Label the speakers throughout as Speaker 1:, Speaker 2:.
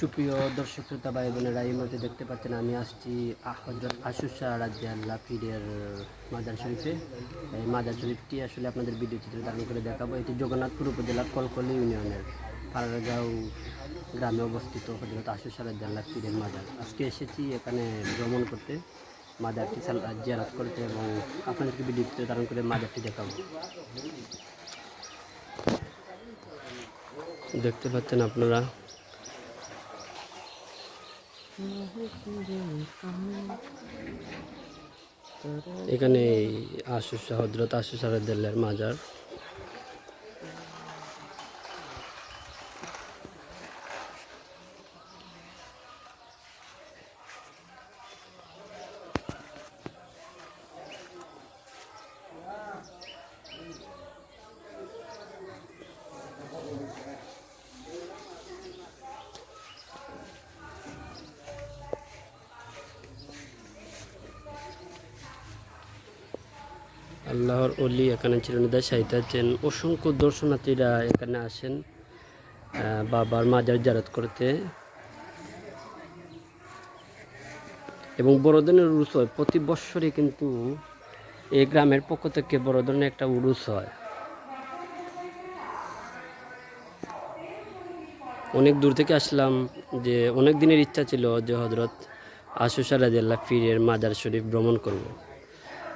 Speaker 1: সুপ্রিয় দর্শক শ্রোতা ভাই বোনেরা এই মুহূর্তে দেখতে পাচ্ছেন আমি আসছি হজরত আশুসা রাজ্যে আল্লাহ ফিরের মাজার শরীফে। এই মাজার শরীফটি আসলে আপনাদের ভিডিও চিত্র ধারণ করে দেখাবো। এটি জগন্নাথপুর উপজেলার কলকলি ইউনিয়নের পাড়ারগাঁও গ্রামে অবস্থিত হজরত আশুসা রাজ্যে আল্লাহ ফিরের মাজার। আজকে এসেছি এখানে ভ্রমণ করতে, মাজারটি জিয়ারত করতে এবং আপনাদেরকে ভিডিও চিত্র ধারণ করে মাজারটি দেখাবো। দেখতে পাচ্ছেন আপনারা এখানে আশু হজরত আশু সাহেবদের মাজার। আল্লাহর অলি এখানে চিরনিদা সাহিত্য আছেন। অসংখ্য দর্শনার্থীরা এখানে আসেন বাবার মাজার জারাত করতে। এবং বড়দিনের উরুস হয়। প্রতি বৎসরে কিন্তু এই গ্রামের পক্ষ থেকে বড় ধরনের একটা উরুস হয়। অনেক দূর থেকে আসলাম যে অনেক দিনের ইচ্ছা ছিল যে হজরত আশুসা রাজিয়াল্লাহ ফিরের মাজার শরীফ ভ্রমণ করব।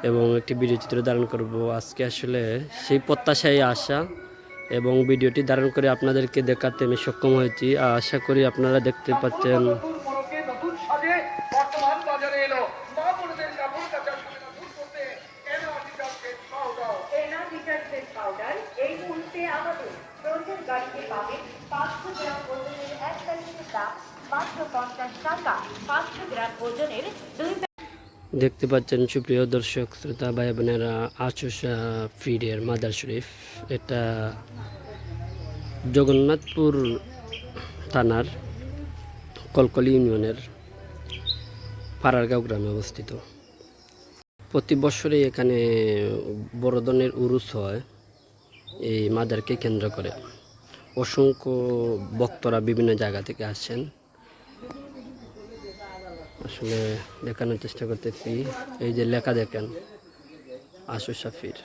Speaker 1: এবং একটি ভিডিও চিত্র ধারণ করব। আজকে আসলে সেই প্রত্যাশায় আসা এবং ভিডিওটি ধারণ করে আপনাদেরকে দেখাতে আমি সক্ষম হয়েছি। আশা করি আপনারা দেখতে পাচ্ছেন। দেখতে পাচ্ছেন সুপ্রিয় দর্শক, শ্রোতা ভাই বোনেরা আচুষা ফিরের মাদার শরীফ। এটা জগন্নাথপুর থানার কলকলি ইউনিয়নের পাড়ারগাঁও গ্রামে অবস্থিত। প্রতি বছরে এখানে বড় ধরনের উরুস হয়, এই মাদারকে কেন্দ্র করে। অসংখ্য ভক্তরা বিভিন্ন জায়গা থেকে আসছেন। আসলে দেখানোর চেষ্টা করতেছি। এই যে লেখা দেখেন আশু সাফির।